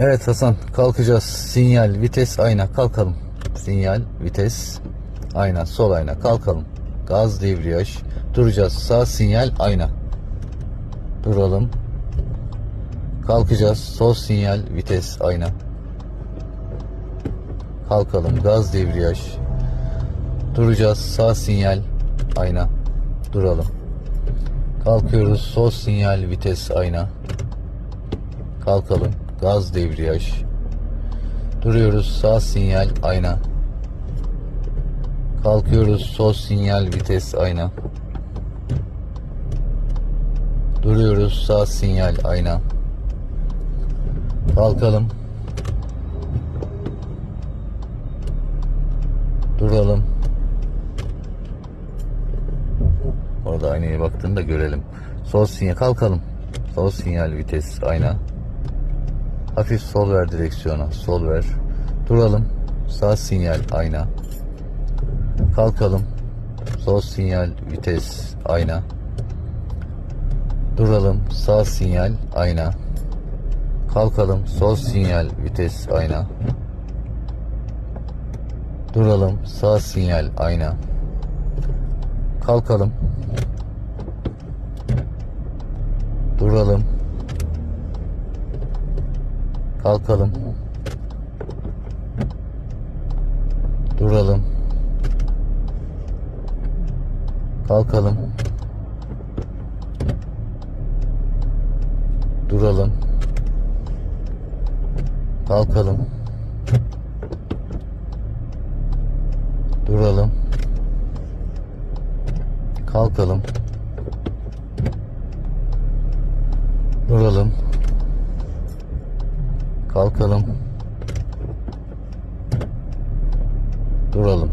Evet Hasan kalkacağız. Sinyal, vites, ayna kalkalım. Sinyal, vites, ayna, sol ayna kalkalım. Gaz, debriyaj. Duracağız. Sağ sinyal, ayna. Duralım. Kalkacağız. Sol sinyal, vites, ayna. Kalkalım. Gaz, debriyaj. Duracağız. Sağ sinyal, ayna. Duralım. Kalkıyoruz. Sol sinyal, vites, ayna. Kalkalım. Gaz debriyaj. Duruyoruz. Sağ sinyal ayna. Kalkıyoruz. Sol sinyal vites ayna. Duruyoruz. Sağ sinyal ayna. Kalkalım. Duralım. Orada aynaya baktığında görelim. Sol sinyal kalkalım. Sol sinyal vites ayna. Hafif sol ver direksiyona. Sol ver. Duralım. Sağ sinyal ayna. Kalkalım. Sol sinyal vites ayna. Duralım. Sağ sinyal ayna. Kalkalım. Sol sinyal vites ayna. Duralım. Sağ sinyal ayna. Kalkalım. Duralım. Kalkalım. Duralım. Kalkalım. Duralım. Kalkalım. Duralım. Kalkalım. Duralım. Kalkalım. Duralım.